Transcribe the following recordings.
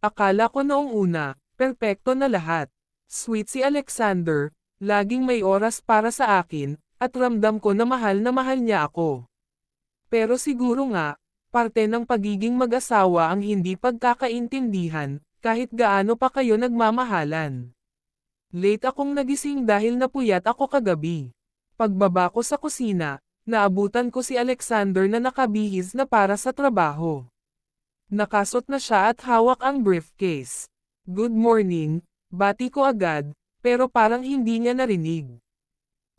Akala ko noong una, perpekto na lahat. Sweet si Alexander, laging may oras para sa akin, at ramdam ko na mahal na mahal niya ako. Pero siguro nga, parte ng pagiging mag-asawa ang hindi pagkakaintindihan, kahit gaano pa kayo nagmamahalan. Late akong nagising dahil napuyat ako kagabi. Pagbaba ko sa kusina, naabutan ko si Alexander na nakabihis na para sa trabaho. Nakasot na siya at hawak ang briefcase. Good morning, bati ko agad, pero parang hindi niya narinig.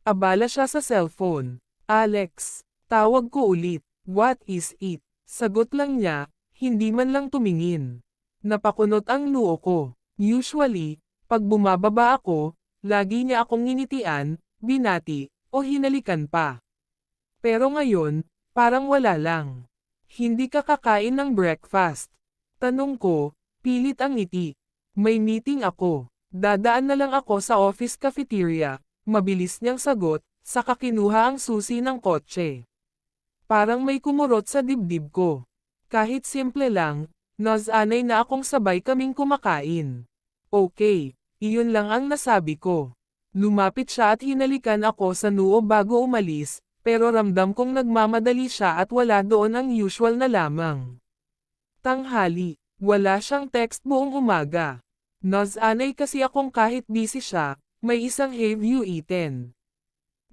Abala siya sa cellphone. Alex, tawag ko ulit. What is it? Sagot lang niya, hindi man lang tumingin. Napakunot ang noo ko. Usually, pag bumababa ako, lagi niya akong nginitian, binati, o hinalikan pa. Pero ngayon, parang wala lang. Hindi ka kakain ng breakfast. Tanong ko, pilit ang ngiti. May meeting ako. Dadaan na lang ako sa office cafeteria. Mabilis niyang sagot, saka kinuha ang susi ng kotse. Parang may kumurot sa dibdib ko. Kahit simple lang, nasanay na akong sabay kaming kumakain. Okay, iyon lang ang nasabi ko. Lumapit siya at hinalikan ako sa noo bago umalis, pero ramdam kong nagmamadali siya at wala doon ang usual na lamang. Tanghali, wala siyang text buong umaga. Nasanay kasi akong kahit busy siya, may isang have you eaten?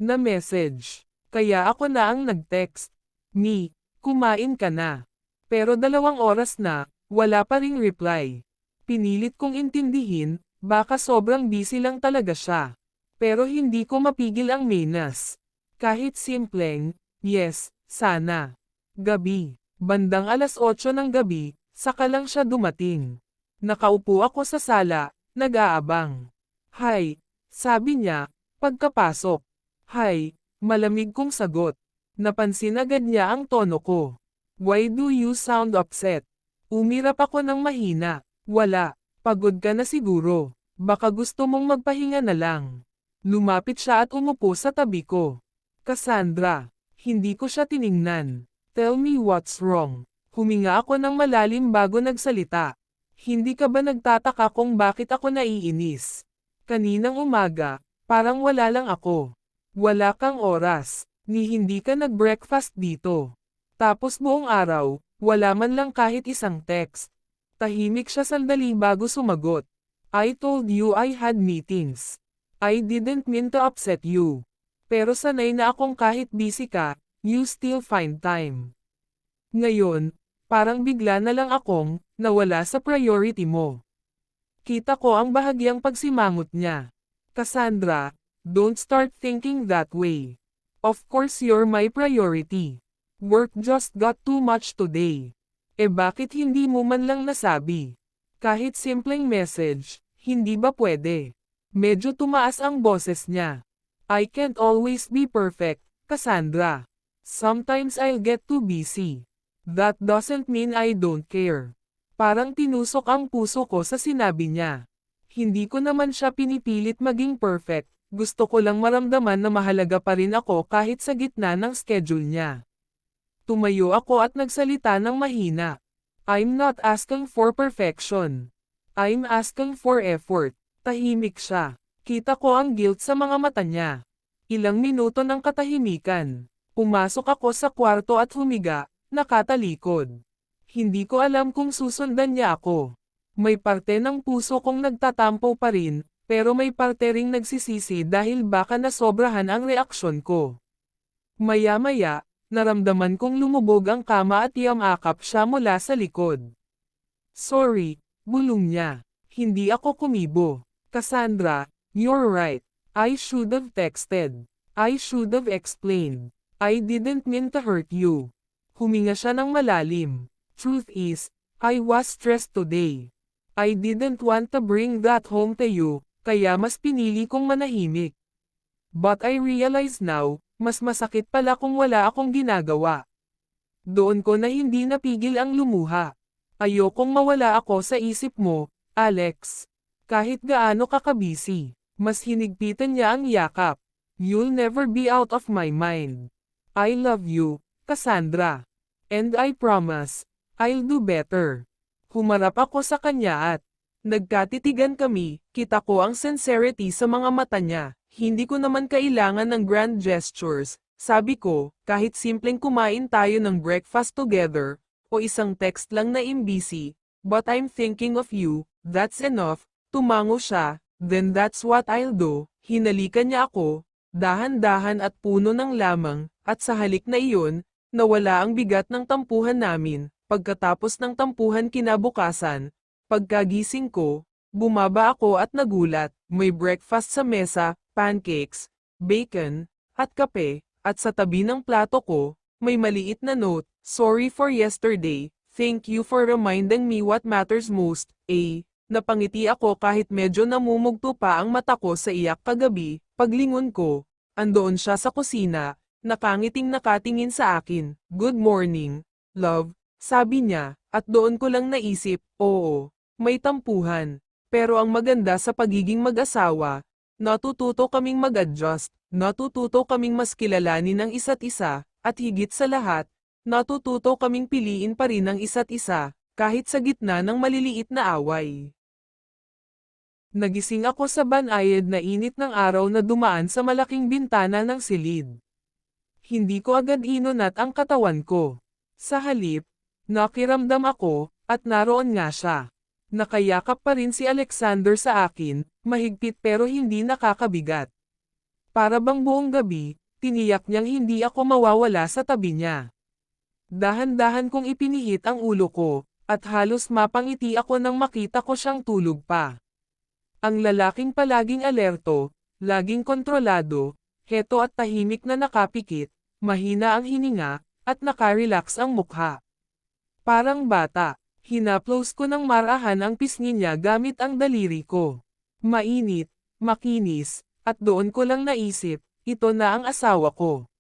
Na message. Kaya ako na ang nag-text. Me, kumain ka na. Pero dalawang oras na, wala pa ring reply. Pinilit kong intindihin, baka sobrang busy lang talaga siya. Pero hindi ko mapigil ang menas. Kahit simpleng, yes, sana. Gabi, bandang alas 8 ng gabi, saka lang siya dumating. Nakaupo ako sa sala, nag-aabang. Hay, sabi niya, pagkapasok. Hay, malamig kong sagot. Napansin agad niya ang tono ko. Why do you sound upset? Umirap ako ng mahina. Wala, pagod ka na siguro. Baka gusto mong magpahinga na lang. Lumapit siya at umupo sa tabi ko. Cassandra, hindi ko siya tiningnan. Tell me what's wrong. Huminga ako ng malalim bago nagsalita. Hindi ka ba nagtataka kung bakit ako naiinis? Kaninang umaga, parang wala lang ako. Wala kang oras, ni hindi ka nag-breakfast dito. Tapos buong araw, wala man lang kahit isang text. Tahimik siya sandali bago sumagot. I told you I had meetings. I didn't mean to upset you. Pero sanay na akong kahit busy ka, you still find time. Ngayon, parang bigla na lang akong, nawala sa priority mo. Kita ko ang bahagyang pagsimangot niya. Cassandra, don't start thinking that way. Of course you're my priority. Work just got too much today. E bakit hindi mo man lang nasabi? Kahit simpleng message, hindi ba pwede? Medyo tumaas ang boses niya. I can't always be perfect, Cassandra. Sometimes I'll get too busy. That doesn't mean I don't care. Parang tinusok ang puso ko sa sinabi niya. Hindi ko naman siya pinipilit maging perfect, gusto ko lang maramdaman na mahalaga pa rin ako kahit sa gitna ng schedule niya. Tumayo ako at nagsalita ng mahina. I'm not asking for perfection. I'm asking for effort. Tahimik siya. Kita ko ang guilt sa mga mata niya. Ilang minuto ng katahimikan. Pumasok ako sa kwarto at humiga, nakatalikod. Hindi ko alam kung susundan niya ako. May parte ng puso kong nagtatampo pa rin, pero may parte ring nagsisisi dahil baka nasobrahan ang reaksyon ko. Maya-maya, naramdaman kong lumubog ang kama at yamakap siya mula sa likod. Sorry, bulong niya. Hindi ako kumibo. Cassandra, You're right. I should have texted. I should have explained. I didn't mean to hurt you. Huminga siya ng malalim. Truth is, I was stressed today. I didn't want to bring that home to you, kaya mas pinili kong manahimik. But I realize now, mas masakit pala kung wala akong ginagawa. Doon ko na hindi napigil ang lumuha. Ayokong mawala ako sa isip mo, Alex. Kahit gaano ka kabisi. Mas hinigpitan niya ang yakap. You'll never be out of my mind. I love you, Cassandra. And I promise, I'll do better. Humarap ako sa kanya at nagkatitigan kami, kita ko ang sincerity sa mga mata niya. Hindi ko naman kailangan ng grand gestures, sabi ko, kahit simpleng kumain tayo ng breakfast together, o isang text lang na imbisi, but I'm thinking of you, that's enough, tumango siya, then that's what I'll do, hinalikan niya ako, dahan-dahan at puno ng lamang, at sa halik na iyon, nawala ang bigat ng tampuhan namin, pagkatapos ng tampuhan kinabukasan, pagkagising ko, bumaba ako at nagulat, may breakfast sa mesa, pancakes, bacon, at kape, at sa tabi ng plato ko, may maliit na note, sorry for yesterday, thank you for reminding me what matters most, A. Napangiti ako kahit medyo namumugto pa ang mata ko sa iyak kagabi, paglingon ko, andoon siya sa kusina, nakangiting nakatingin sa akin, good morning, love, sabi niya, at doon ko lang naisip, oo, may tampuhan, pero ang maganda sa pagiging mag-asawa, natututo kaming mag-adjust, natututo kaming mas kilalanin ang isa't isa, at higit sa lahat, natututo kaming piliin pa rin ang isa't isa, kahit sa gitna ng maliliit na away. Nagising ako sa banayad na init ng araw na dumaan sa malaking bintana ng silid. Hindi ko agad inunat ang katawan ko. Sa halip, nakiramdam ako, at naroon nga siya. Nakayakap pa rin si Alexander sa akin, mahigpit pero hindi nakakabigat. Para bang buong gabi, tiniyak niyang hindi ako mawawala sa tabi niya. Dahan-dahan kong ipinihit ang ulo ko, at halos mapangiti ako nang makita ko siyang tulog pa. Ang lalaking palaging alerto, laging kontrolado, heto at tahimik na nakapikit, mahina ang hininga, at nakarelax ang mukha. Parang bata, hinaplos ko ng marahan ang pisngi niya gamit ang daliri ko. Mainit, makinis, at doon ko lang naisip, ito na ang asawa ko.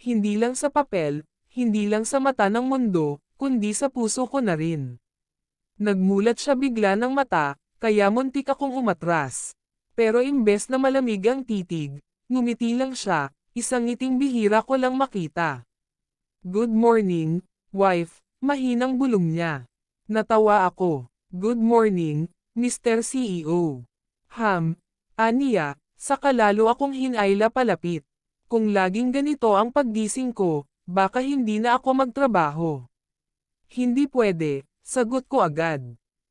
Hindi lang sa papel, hindi lang sa mata ng mundo, kundi sa puso ko na rin. Nagmulat siya bigla ng mata, kaya muntik akong umatras. Pero imbes na malamig ang titig, ngumiti lang siya, isang ngiting bihira ko lang makita. Good morning, wife, mahinang bulong niya. Natawa ako. Good morning, Mr. CEO. Ham, aniya, saka lalo akong hinayla palapit. Kung laging ganito ang paggising ko, baka hindi na ako magtrabaho. Hindi pwede, sagot ko agad.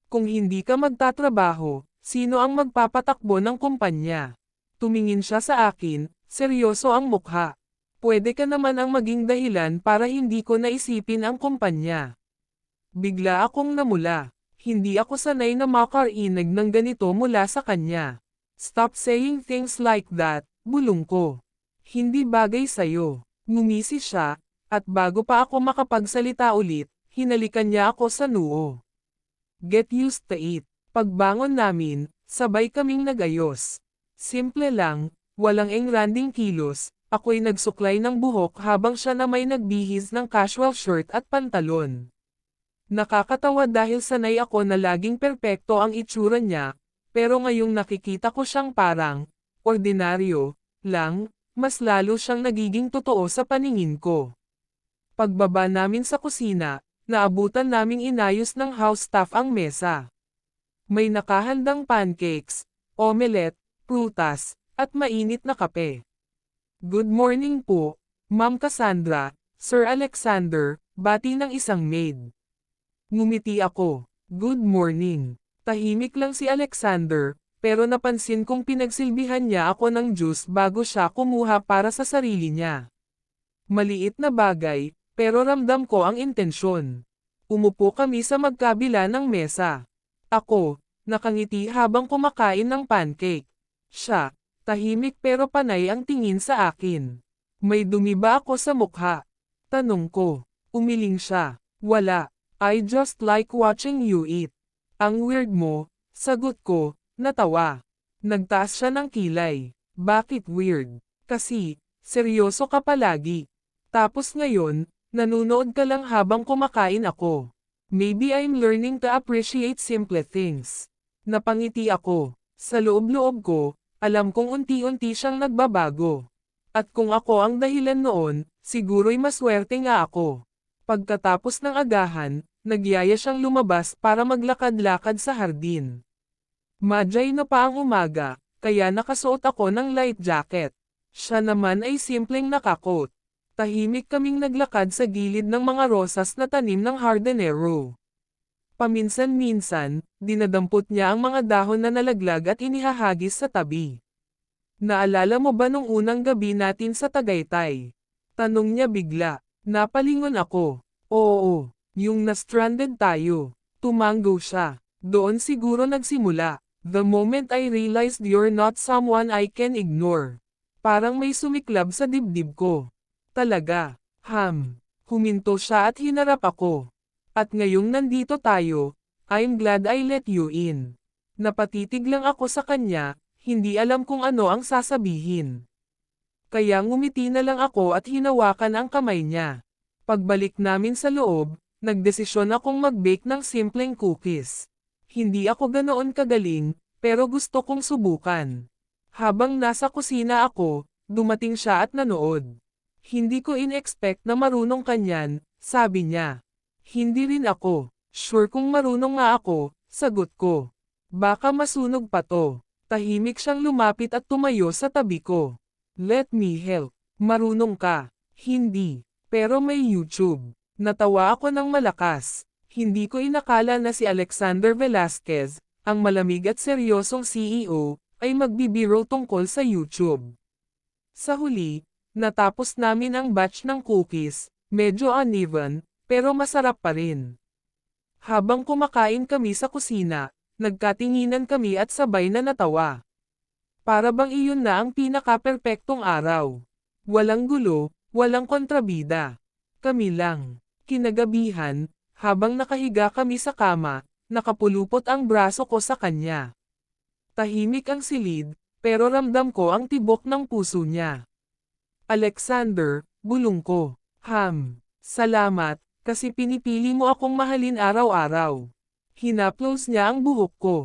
Kung hindi ka magtatrabaho, sino ang magpapatakbo ng kumpanya? Tumingin siya sa akin, seryoso ang mukha. Pwede ka naman ang maging dahilan para hindi ko naisipin ang kumpanya. Bigla akong namula. Hindi ako sanay na makarinig ng ganito mula sa kanya. Stop saying things like that, bulong ko. Hindi bagay sa'yo. Ngumisi siya, at bago pa ako makapagsalita ulit, hinalikan niya ako sa noo. Get used to it. Pagbangon namin, sabay kaming nagayos. Simple lang, walang engranding kilos, ako'y nagsuklay ng buhok habang siya na may nagbihis ng casual shirt at pantalon. Nakakatawa dahil sanay ako na laging perpekto ang itsura niya, pero ngayong nakikita ko siyang parang, ordinaryo, lang, mas lalo siyang nagiging totoo sa paningin ko. Pagbaba namin sa kusina, naabutan naming inayos ng house staff ang mesa. May nakahandang pancakes, omelette, prutas, at mainit na kape. Good morning po, Ma'am Cassandra, Sir Alexander, bati ng isang maid. Ngumiti ako, good morning. Tahimik lang si Alexander, pero napansin kong pinagsilbihan niya ako ng juice bago siya kumuha para sa sarili niya. Maliit na bagay, pero ramdam ko ang intensyon. Umupo kami sa magkabila ng mesa. Ako, nakangiti habang kumakain ng pancake. Siya, tahimik pero panay ang tingin sa akin. May dumi ba ako sa mukha? Tanong ko. Umiling siya. Wala. I just like watching you eat. Ang weird mo, sagot ko, natawa. Nagtaas siya ng kilay. Bakit weird? Kasi, seryoso ka palagi. Tapos ngayon, Nanunood ka lang habang kumakain ako. Maybe I'm learning to appreciate simple things. Napangiti ako. Sa loob-loob ko, alam kong unti-unti siyang nagbabago. At kung ako ang dahilan noon, siguro'y maswerte nga ako. Pagkatapos ng agahan, nagyaya siyang lumabas para maglakad-lakad sa hardin. Madyay na pa ang umaga, kaya nakasuot ako ng light jacket. Siya naman ay simpleng nakakot. Tahimik kaming naglakad sa gilid ng mga rosas na tanim ng hardinero. Paminsan-minsan, dinadampot niya ang mga dahon na nalaglag at inihahagis sa tabi. Naalala mo ba nung unang gabi natin sa Tagaytay? Tanong niya bigla. Napalingon ako. Oo, yung na-stranded tayo. Tumango siya. Doon siguro nagsimula. The moment I realized you're not someone I can ignore. Parang may sumiklab sa dibdib ko. Talaga, ham. Huminto siya at hinarap ako. At ngayong nandito tayo, I'm glad I let you in. Napatitig lang ako sa kanya, hindi alam kung ano ang sasabihin. Kaya ngumiti na lang ako at hinawakan ang kamay niya. Pagbalik namin sa loob, nagdesisyon akong mag-bake ng simpleng cookies. Hindi ako ganoon kagaling, pero gusto kong subukan. Habang nasa kusina ako, dumating siya at nanood. Hindi ko in-expect na marunong kanyan, sabi niya. Hindi rin ako. Sure kung marunong nga ako, sagot ko. Baka masunog pa to. Tahimik siyang lumapit at tumayo sa tabi ko. Let me help. Marunong ka. Hindi. Pero may YouTube. Natawa ako ng malakas. Hindi ko inakala na si Alexander Velasquez, ang malamig at seryosong CEO, ay magbibiro tungkol sa YouTube. Sa huli, Natapos namin ang batch ng cookies, medyo uneven, pero masarap pa rin. Habang kumakain kami sa kusina, nagkatinginan kami at sabay na natawa. Para bang iyon na ang pinaka-perpektong araw. Walang gulo, walang kontrabida. Kami lang. Kinagabihan, habang nakahiga kami sa kama, nakapulupot ang braso ko sa kanya. Tahimik ang silid, pero ramdam ko ang tibok ng puso niya. Alexander, bulong ko. Ham. Salamat, kasi pinipili mo akong mahalin araw-araw. Hinaplos niya ang buhok ko.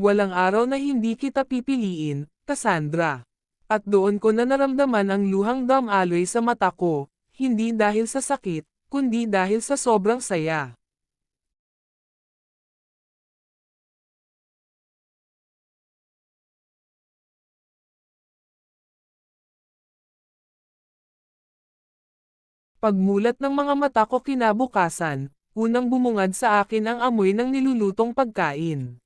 Walang araw na hindi kita pipiliin, Cassandra. At doon ko na naramdaman ang luhang damaloy sa mata ko, hindi dahil sa sakit, kundi dahil sa sobrang saya. Pagmulat ng mga mata ko kinabukasan, unang bumungad sa akin ang amoy ng nilulutong pagkain.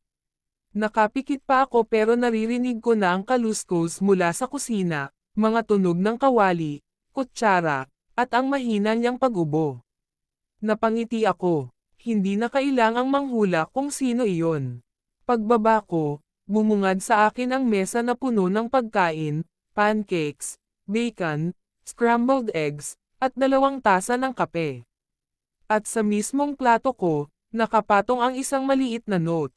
Nakapikit pa ako pero naririnig ko na ang kaluskos mula sa kusina, mga tunog ng kawali, kutsara, at ang mahina niyang pag-ubo. Napangiti ako, hindi na kailangang manghula kung sino iyon. Pagbaba ko, bumungad sa akin ang mesa na puno ng pagkain, pancakes, bacon, scrambled eggs, at dalawang tasa ng kape. At sa mismong plato ko, nakapatong ang isang maliit na note.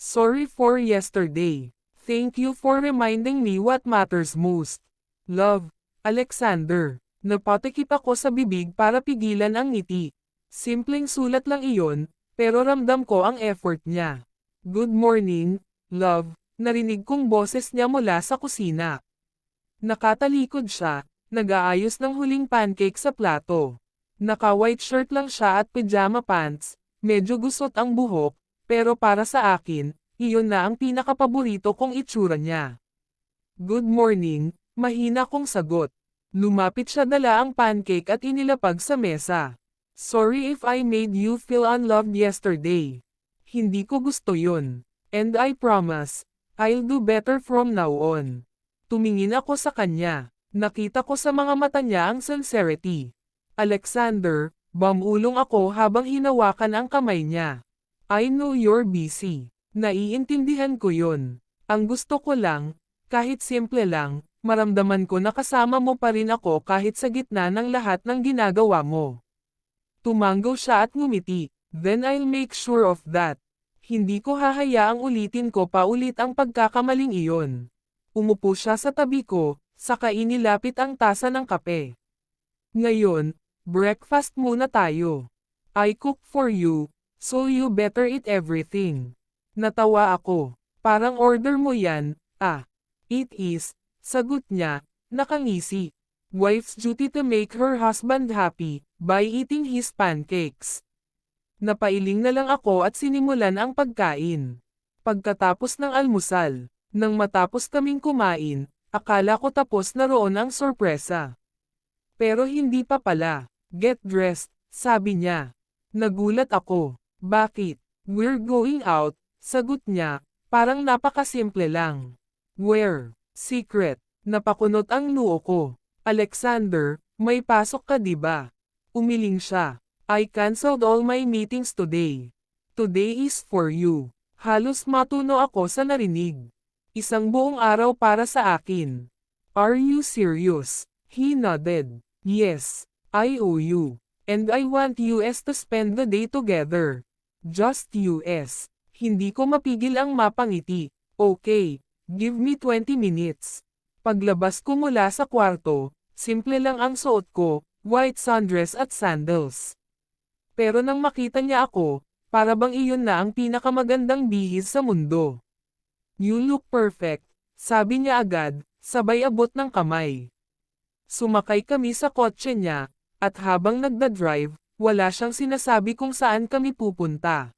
Sorry for yesterday. Thank you for reminding me what matters most. Love, Alexander. Napatikip ako sa bibig para pigilan ang ngiti. Simpleng sulat lang iyon, pero ramdam ko ang effort niya. Good morning, love, narinig kong boses niya mula sa kusina. Nakatalikod siya, Nag-aayos ng huling pancake sa plato. Naka-white shirt lang siya at pajama pants, medyo gusot ang buhok, pero para sa akin, iyon na ang pinakapaborito kong itsura niya. Good morning, mahina kong sagot. Lumapit siya dala ang pancake at inilapag sa mesa. Sorry if I made you feel unloved yesterday. Hindi ko gusto yun. And I promise, I'll do better from now on. Tumingin ako sa kanya. Nakita ko sa mga mata niya ang sincerity. Alexander, bamulong ako habang hinawakan ang kamay niya. I know you're busy. Naiintindihan ko yon. Ang gusto ko lang, kahit simple lang, maramdaman ko na kasama mo pa rin ako kahit sa gitna ng lahat ng ginagawa mo. Tumango siya at ngumiti. Then I'll make sure of that. Hindi ko hahayaang ulitin ko pa ulit ang pagkakamaling iyon. Umupo siya sa tabi ko, saka inilapit ang tasa ng kape. Ngayon, breakfast muna tayo. I cook for you, so you better eat everything. Natawa ako. Parang order mo yan, ah. It is, sagot niya, nakangisi. Wife's duty to make her husband happy by eating his pancakes. Napailing na lang ako at sinimulan ang pagkain. Pagkatapos ng almusal, nang matapos kaming kumain, akala ko tapos na roon ang sorpresa. Pero hindi pa pala. Get dressed, sabi niya. Nagulat ako. Bakit? We're going out, sagot niya, parang napakasimple lang. Where? Secret. Napakunot ang noo ko. Alexander, may pasok ka di ba? Umiling siya. I canceled all my meetings today. Today is for you. Halos matuno ako sa narinig. Isang buong araw para sa akin. Are you serious? He nodded. Yes, I owe you. And I want US to spend the day together. Just US. Hindi ko mapigil ang mapangiti. Okay, give me 20 minutes. Paglabas ko mula sa kwarto, simple lang ang suot ko, white sundress at sandals. Pero nang makita niya ako, para bang iyon na ang pinakamagandang bihis sa mundo. You look perfect, sabi niya agad, sabay abot ng kamay. Sumakay kami sa kotse niya, at habang nagda-drive, wala siyang sinasabi kung saan kami pupunta.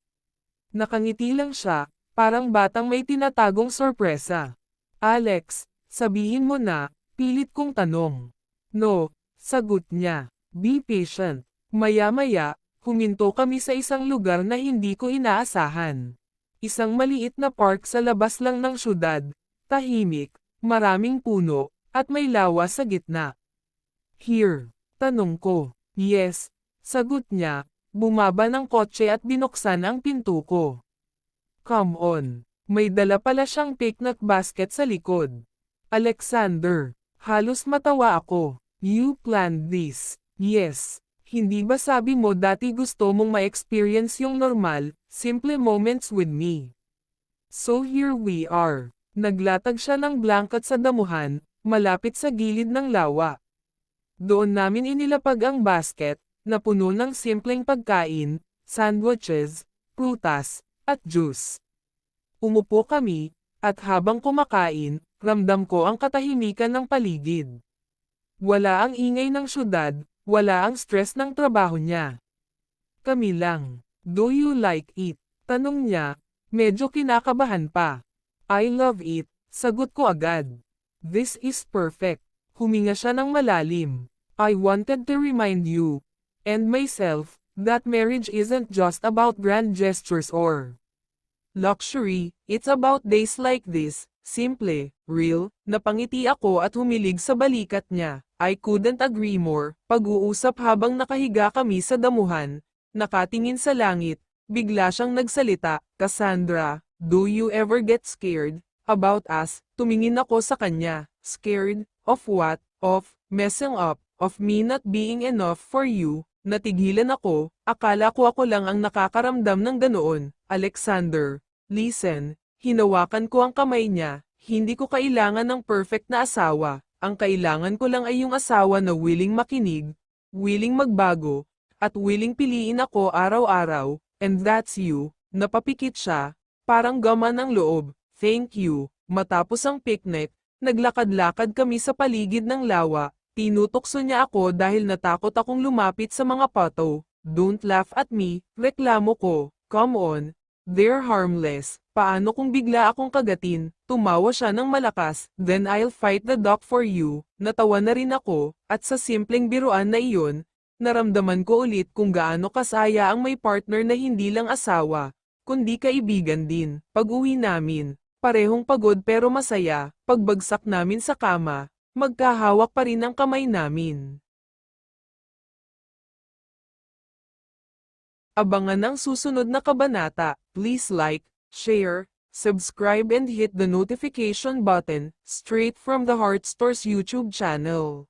Nakangiti lang siya, parang batang may tinatagong sorpresa. Alex, sabihin mo na, pilit kong tanong. No, sagot niya. Be patient. Maya-maya, huminto kami sa isang lugar na hindi ko inaasahan. Isang maliit na park sa labas lang ng syudad, tahimik, maraming puno, at may lawa sa gitna. Here, tanong ko. Yes, sagot niya, bumaba ng kotse at binuksan ang pinto ko. Come on, may dala pala siyang picnic basket sa likod. Alexander, halos matawa ako. You planned this. Yes. Hindi ba sabi mo dati gusto mong ma-experience yung normal, simple moments with me? So here we are. Naglatag siya ng blanket sa damuhan, malapit sa gilid ng lawa. Doon namin inilapag ang basket, na puno ng simpleng pagkain, sandwiches, prutas, at juice. Umupo kami, at habang kumakain, ramdam ko ang katahimikan ng paligid. Wala ang ingay ng syudad, wala ang stress ng trabaho niya. Kami lang. Do you like it? Tanong niya, medyo kinakabahan pa. I love it, sagot ko agad. This is perfect. Huminga siya ng malalim. I wanted to remind you, and myself, that marriage isn't just about grand gestures or luxury, it's about days like this, simple, real, napangiti ako at humilig sa balikat niya. I couldn't agree more, pag-uusap habang nakahiga kami sa damuhan, nakatingin sa langit, bigla siyang nagsalita, Cassandra, do you ever get scared, about us, tumingin ako sa kanya, scared, of what, of, messing up, of me not being enough for you, natigilan ako, akala ko ako lang ang nakakaramdam ng ganoon, Alexander, listen, hinawakan ko ang kamay niya, hindi ko kailangan ng perfect na asawa, ang kailangan ko lang ay yung asawa na willing makinig, willing magbago, at willing piliin ako araw-araw, and that's you, napapikit siya, parang gaman ang loob, thank you, matapos ang picnic, naglakad-lakad kami sa paligid ng lawa, tinutokso niya ako dahil natakot akong lumapit sa mga pato, don't laugh at me, reklamo ko, come on, they're harmless, paano kung bigla akong kagatin, tumawa siya ng malakas, then I'll fight the dog for you, natawa na rin ako, at sa simpleng biruan na iyon, naramdaman ko ulit kung gaano kasaya ang may partner na hindi lang asawa, kundi kaibigan din. Pag-uwi namin, parehong pagod pero masaya, pagbagsak namin sa kama, magkahawak pa rin ang kamay namin. Abangan ang susunod na kabanata, please like, share, subscribe and hit the notification button, straight from the Heart Store's YouTube channel.